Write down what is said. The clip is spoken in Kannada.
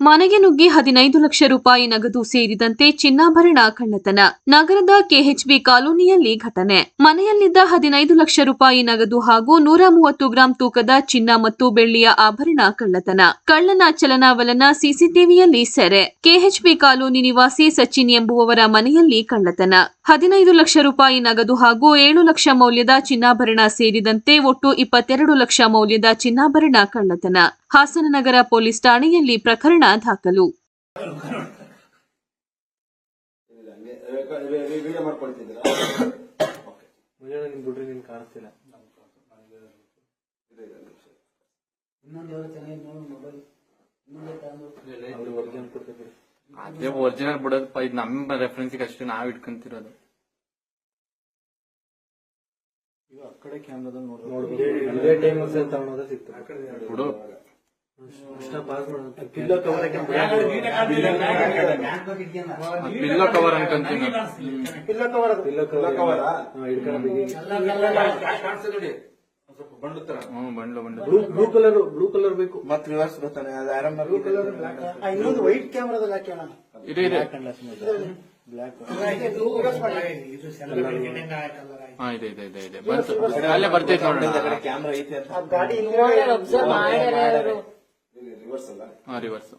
ಮನೆಗೆ ನುಗ್ಗಿ ಹದಿನೈದು ಲಕ್ಷ ರೂಪಾಯಿ ನಗದು ಸೇರಿದಂತೆ ಚಿನ್ನಾಭರಣ ಕಳ್ಳತನ. ನಗರದ ಕೆಎಚ್ಬಿ ಕಾಲೋನಿಯಲ್ಲಿ ಘಟನೆ. ಮನೆಯಲ್ಲಿದ್ದ ಹದಿನೈದು ಲಕ್ಷ ರೂಪಾಯಿ ನಗದು ಹಾಗೂ ನೂರ ಮೂವತ್ತು ಗ್ರಾಂ ತೂಕದ ಚಿನ್ನ ಮತ್ತು ಬೆಳ್ಳಿಯ ಆಭರಣ ಕಳ್ಳತನ. ಕಳ್ಳನ ಚಲನಾವಲನ ಸಿಸಿಟಿವಿಯಲ್ಲಿ ಸೆರೆ. ಕೆಎಚ್ಬಿ ಕಾಲೋನಿ ನಿವಾಸಿ ಸಚಿನ್ ಎಂಬುವವರ ಮನೆಯಲ್ಲಿ ಕಳ್ಳತನ. ಹದಿನೈದು ಲಕ್ಷ ರೂಪಾಯಿ ನಗದು ಹಾಗೂ ಏಳು ಲಕ್ಷ ಮೌಲ್ಯದ ಚಿನ್ನಾಭರಣ ಸೇರಿದಂತೆ ಒಟ್ಟು ಇಪ್ಪತ್ತೆರಡು ಲಕ್ಷ ಮೌಲ್ಯದ ಚಿನ್ನಾಭರಣ ಕಳ್ಳತನ. ಹಾಸನನಗರ ಪೊಲೀಸ್ ಠಾಣೆಯಲ್ಲಿ ಪ್ರಕರಣ ದಾಖಲು. ವಿಡಿಯೋ ಅದೇ ಒರಿಜಿನಲ್ ಬಿಡೋದಪ್ಪ ಇದು ನಮ್ಮ ರೆಫರೆನ್ಸ್ ಅಷ್ಟೇ ನಾವ್ ಇಟ್ಕೊಂತಿರೋದು. ಈಗ ಆ ಕಡೆ ಕ್ಯಾಮ್ರಾದಲ್ಲಿ ನೋಡ್ಬೇಕು. ನೋಡ್ಬೋದು ಇದೇ ಟೈಮ್ ಸರ್ ತಗೊಂಡೋದ ಸಿಕ್ತು. ಬಿಡು. ಅಷ್ಟ ಪಾಸ್ ಮಾಡೋದು ಪಿಲ್ಲೋ ಕವರ್ ಪಿಲ್ಲೋ ಕವರ್ ಅನ್ಕೊಂತೀನಿ pillow cover pillow pillow cover ಹಿಡ್ಕೊಂಡು ಬಿಗಿ ಹ್ಮ್ bundle bundle. Blue blue colour blue colour ಬೇಕು. ಮತ್ ರಿವರ್ಸ್ ಬರ್ತಾನೆ ಅದು ಆರಾಮ್ ಬ್ಲೂ ಕಲರ್ ಇನ್ನೊಂದು ವೈಟ್ ಕ್ಯಾಮ್ರಾದಲ್ಲಿ ಹಾಕೋಣ ಇದೆ ಇದೆ. ಇದೆ ಇದೆ ಇದೆ ಇದೆ ಬಂತು. ಅಲ್ಲೇ ಬರ್ತೈತೆ ನೋಡಿ ಕ್ಯಾಮ್ರಾ ಐತೆ ಅಂತ. ಗಾಡಿ ರಿವರ್ಸ್ ಅಲ್ಲ. ಹಾ ರಿವರ್ಸ್